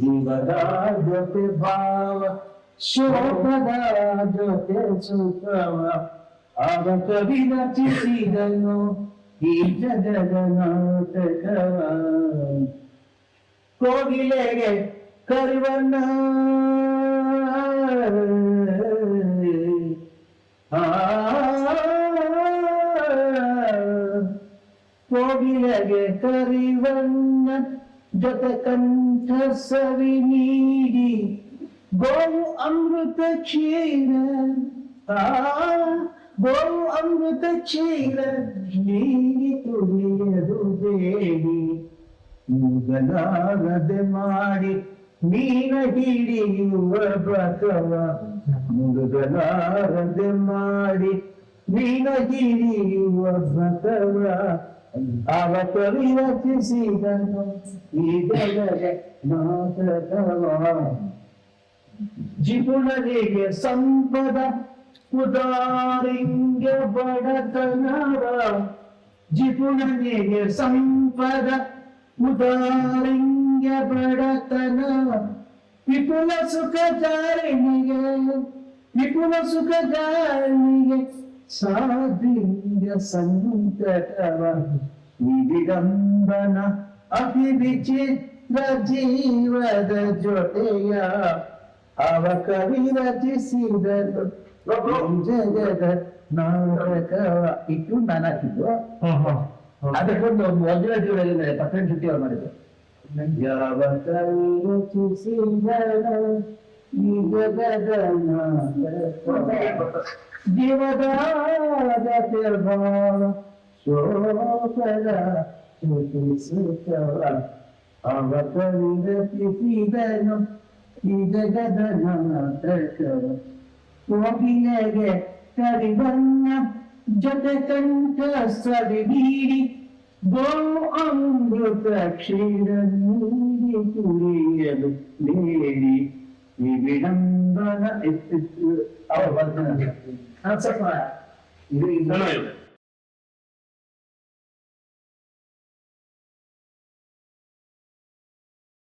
ಜೀವದ ಜೊತೆ ಭಾವ ಶೋಕದ ಜೊತೆ ಸುಖವ ಅವ ಕವಿ ರಚಿಸಿದನು ಈ ಜಗದ ನಾಟಕವ ಕೋಗಿಲೆಗೆ ಕರಿವಣ್ಣ. ಕೋಗಿಲೆಗೆ ಕರಿವಣ್ಣ. ಜೊತೆ ಕಂಠ ಸವಿ ನೀಡಿ ಗೋವು ಅಮೃತ ಕ್ಷೀರ ಗೋವು ಅಮೃತ ಕ್ಷೀರ ನೀಡಿ ತುಳಿಯದು ಬೇಡಿ. ಮುಗಲಾರದೆ ಮಾಡಿ ಮೀನ ಹಿಡಿಯುವ ಬಸವ. ಮುಗಲಾರದೆ ಮಾಡಿ ಮೀನ ಹಿಡಿಯುವ ಬಸವ. ಜಿಪುಣರಿಗೆ ಸಂಪದ ಉದಾರಿಂಗ ಬಡತನವ. ಜಿಪುಣನಿಗೆ ಸಂಪದ ಉದಾರಿಂಗ ಬಡತನವ. ವಿಪುಲ ಸುಖ ಜಾರಿಗೆ ವಿಪುಲ ಸುಖ ಜಾರಿಣಿಗೆ ಸಾಧಿಂಗ ಸಂಕಟವ ವಿಡಂಬನ ಅತಿ ವಿಚಿತ್ರ ಜೀವದ ಜೊತೆಯ ಅವ ಕವಿ ರಚಿಸಿದನು ಈ ಜಗದ ನಾಟಕವ ಇಟ್ಟು ನಾನು ಹಾಕಿದ್ದು ಅದಕ್ಕೊಂದು ಒರಿಜಿನಲ್ ಜೀವನದಲ್ಲಿ ಪರ್ಸೆಂಟ್ ಶುದ್ಧಿ ಅವ್ರು ಮಾಡಿದ್ದು ಯಾವ ಕವಿ ರಚಿಸಿದನು Divadada pervana sopra tutti sopra avatarinde pifideno idagadana terkara Vapinege tarivanna jatakanta sariviri Go amruta kshira nudi kuriyadu veri விடம்பன அவர்